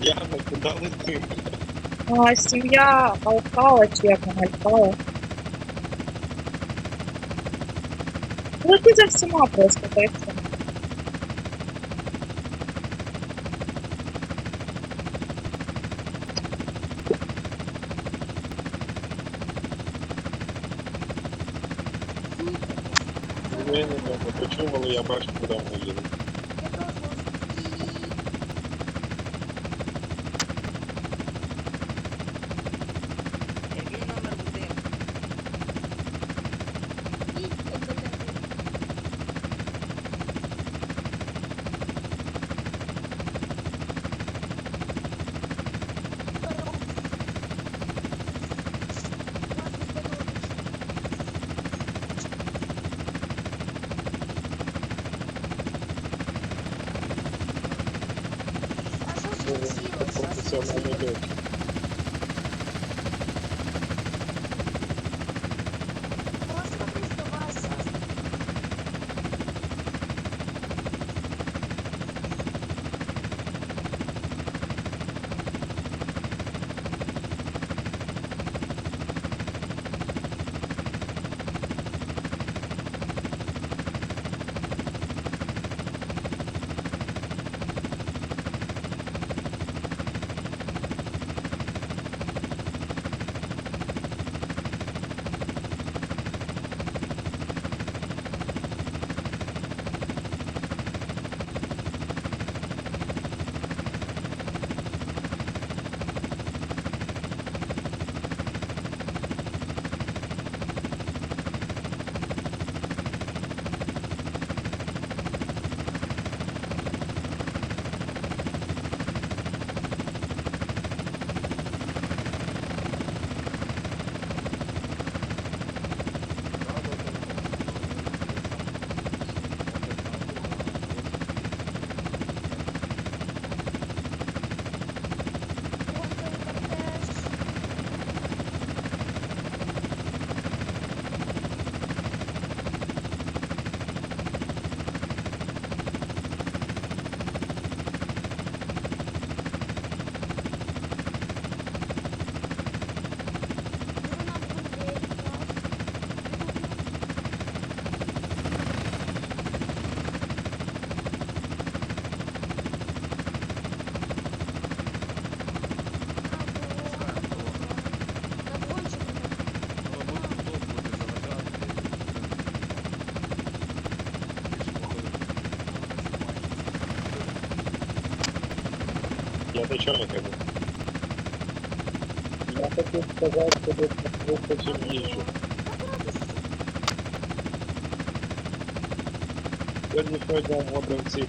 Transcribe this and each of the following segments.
Яна, куди летим? А, сім'я Алкала вона Алкала. Лети за всіма просто, та й все. Ви не почув, але я бачу, куди вони їдуть. เสีย Я до чого кажу? Я хотів сказати, що десь на двох потім їжджу. Сьогодні сьогодні вводимо ці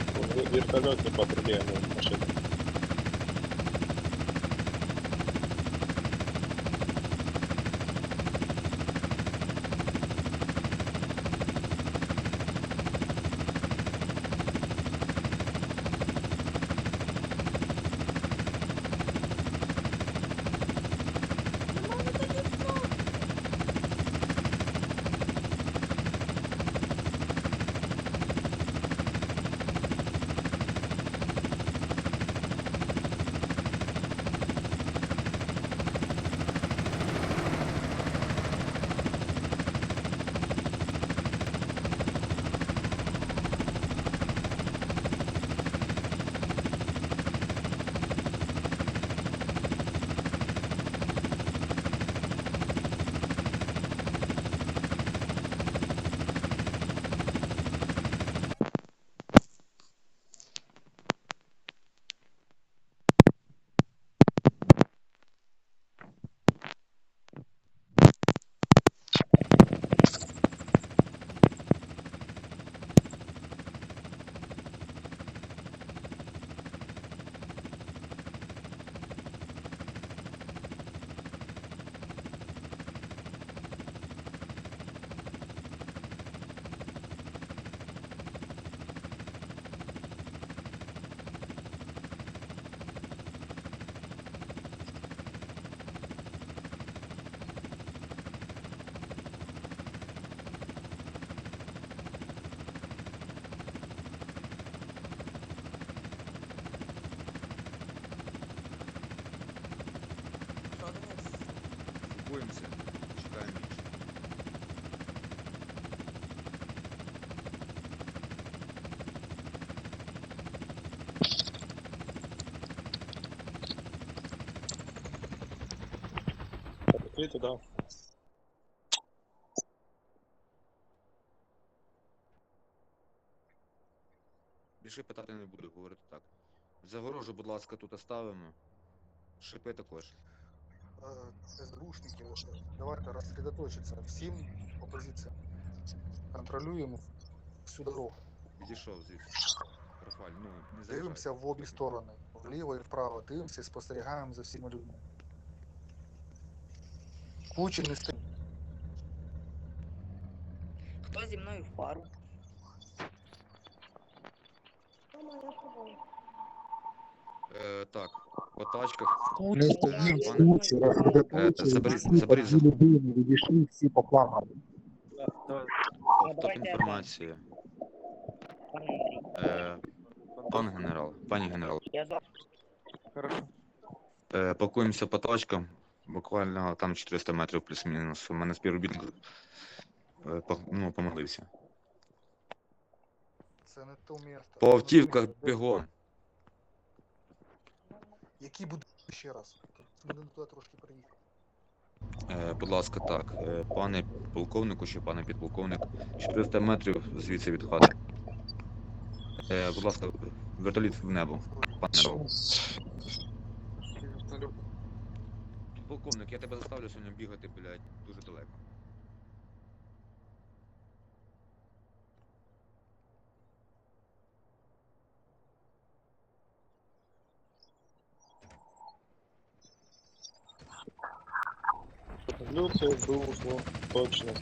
спілкуємося, читаємо вічі. Пішли туди. Більше питати не буду, говорити так. Загорожу, будь ласка, тут оставимо. Шипи також. Э, СБУшники, давайте рассредоточиться. Всім опозиція. Контролюємо всю дорогу. Відійшов звідси. Профаль, ну, не заїжджай. Дивимося в обі сторони, вліво і вправо. Дивимося і спостерігаємо за всіма людьми. Кучі не стоїть. Хто зі мною в пару? Е, так, тачках. В розсредоточились. заберіть- відійшли всі по. Топ інформація. Андрій. Е, пан генерал, пані генерал. Е, пакуємося по тачкам. Буквально там 400 метрів плюс-мінус. У мене співробітник е, ну, помилився. Це не то місто. По автівках бігом. Які будуть ще раз? Ми не туди трошки приїхали. Е, будь ласка, так. Е, пане полковнику чи пане підполковник, 400 метрів звідси від хати. Е, будь ласка, вертоліт в небо. Пане генерал. Полковник, я тебе заставлю сьогодні бігати, блядь, дуже далеко. Люция был ушло. Точно.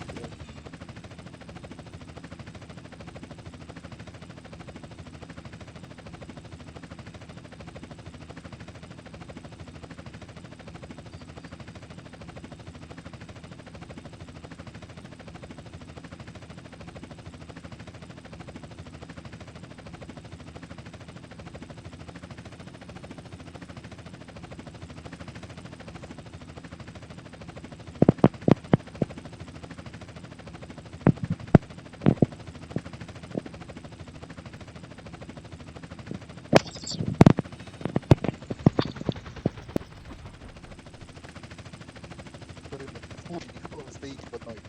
В кучі ніхто не стоїть в одної.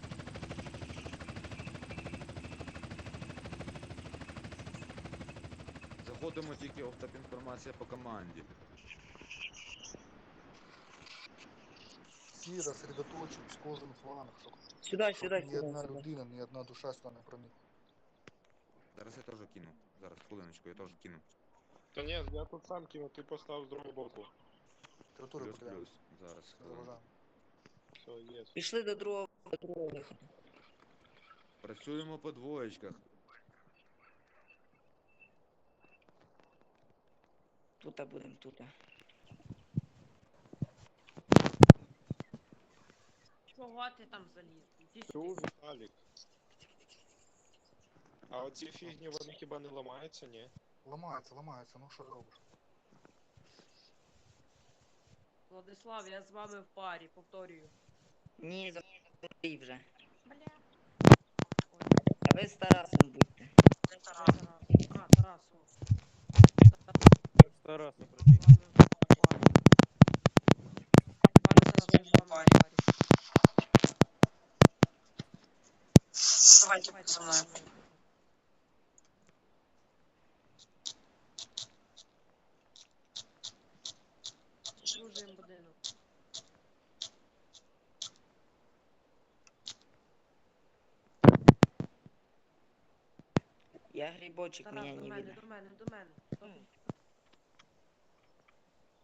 Заходимо тільки офтап інформація по команді. Всі розсредоточились, кожен фланг, Сюди, щоб ні одна людина, ні одна душа сюди не проникла. Зараз я теж кину. Зараз, хвилиночку, я теж кину. Та ні, я тут сам кину, ти постав з другого боку. Територію Плюс. Зараз. Заважаємо. Пішли до другого, виходу. Працюємо по двоєчках. Тута будемо, тута. Чого ти там заліз? Іди сюди. Віталік. А оці фігні, вони хіба не ламаються, ні? Ламається, ламається, ну що робиш? Владислав, я з вами в парі, повторюю. Ні, забій вже. Бля. А ви з Тарасом будьте. Тарас. А, Тарас. о. Тарас, З вами в парі. Пане Тарас, я з вами в парі. Давайте за мною. Дружуємо будинок. Я грибочек, Тарас, меня до не мене, видно. до мене, до мене.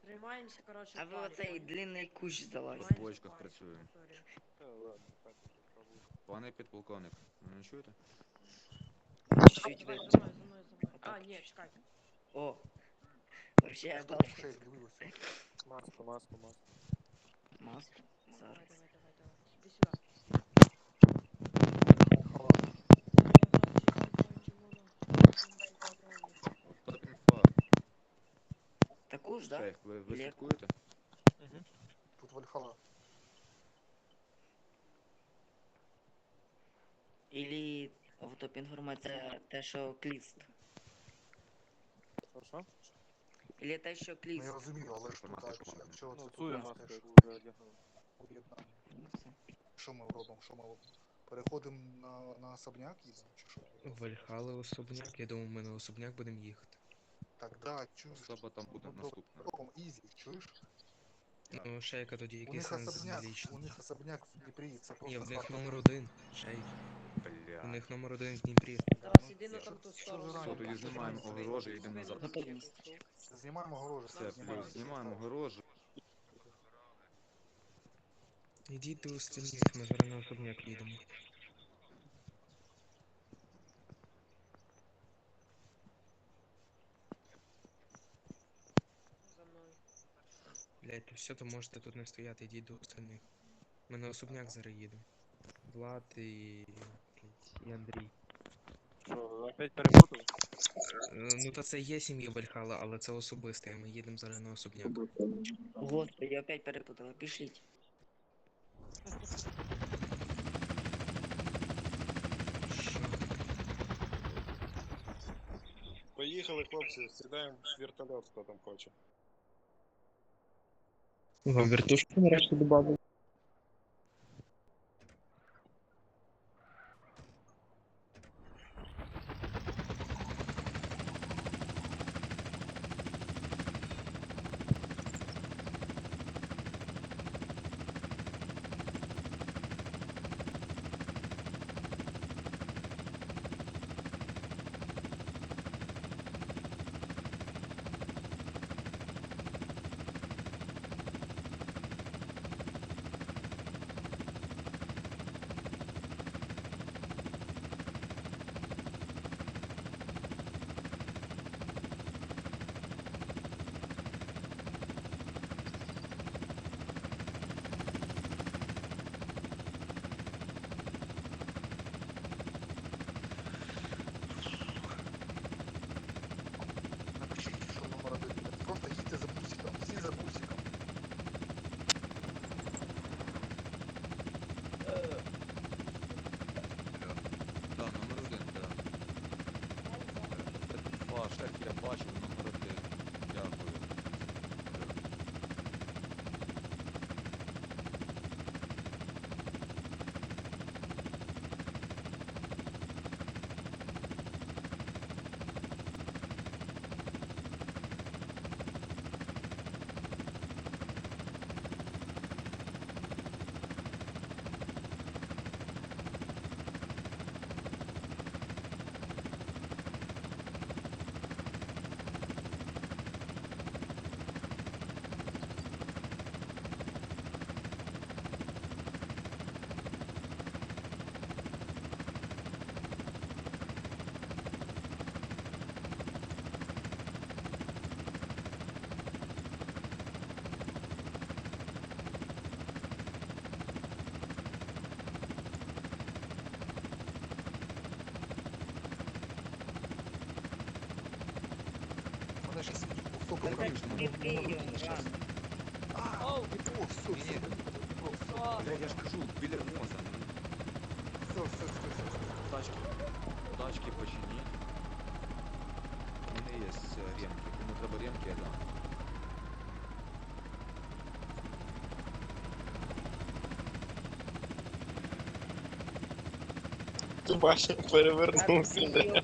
Тримаємося, коротше, А в ви парі, оцей длинний кущ залазите. По бочках Тримаємося в парі, працюємо. повторюю. Та ладно, так уже. Пане підполковник, ви не чуєте? Чуть-чуть Давай, ви. за мною, за мною, за мною. А, ні, чекай. О. Вообще я дал шесть, маску, маску. маску. Давай, Зараз. давай, давай, давай. Іди сюди. Таку ж, да? Шейх, ви, ви Лє- слідкуєте? Тут Вальхала. Или автоп інформація те, що кліст. Хорошо? Или те, що Ну кліст. я розумію, але ж тут, так, якщо Ну, це цую тут маску теж вже одягнув. об'єднання. Ну. Що ми робимо? Що ми робимо? Переходимо на, на особняк їздимо, чи що? Вальхали особняк, я думаю, ми на особняк будемо їхати. Так, да, чуєш? Особа там буде Ну, наступна. Ізі, чуєш? Ну, шейка тоді У якийсь них особняк, у них особняк в Дніпрі, це Ні, в них номер один. Шейк. Бля. У них номер один в Дніпрі. Тарас, іди на там ту що сторону. тоді знімаємо огорожі йдемо назад. Знімаємо огорожу, Все, плюс, знімаємо огорожу. Ідіть до остальних, ми зараз на особняк їдемо. За мною. Блять, то все, то можете тут не стояти, йдіть до остальних. Ми на особняк зараз їдемо. Влад і. і Андрій. Що, опять перепутав? Е, Ну та це є сім'я Вальхала, але це особисте, а ми їдемо зараз на особняк. Господи, опять перепутала. Пішліть. Що? Поїхали, хлопці, сідаємо в вертольот, хто там хоче. Вертушку нарешті добавили. Це Два, шеф, я стоп, Так, стоп, Дніпрі, рано. Оу, Дніпро, все, все, Ні. Дніпро, все, а, Бля, я ж кажу, біля. Тачки, тачки починіть. У ремки. Кому треба ремки, я перевернувся.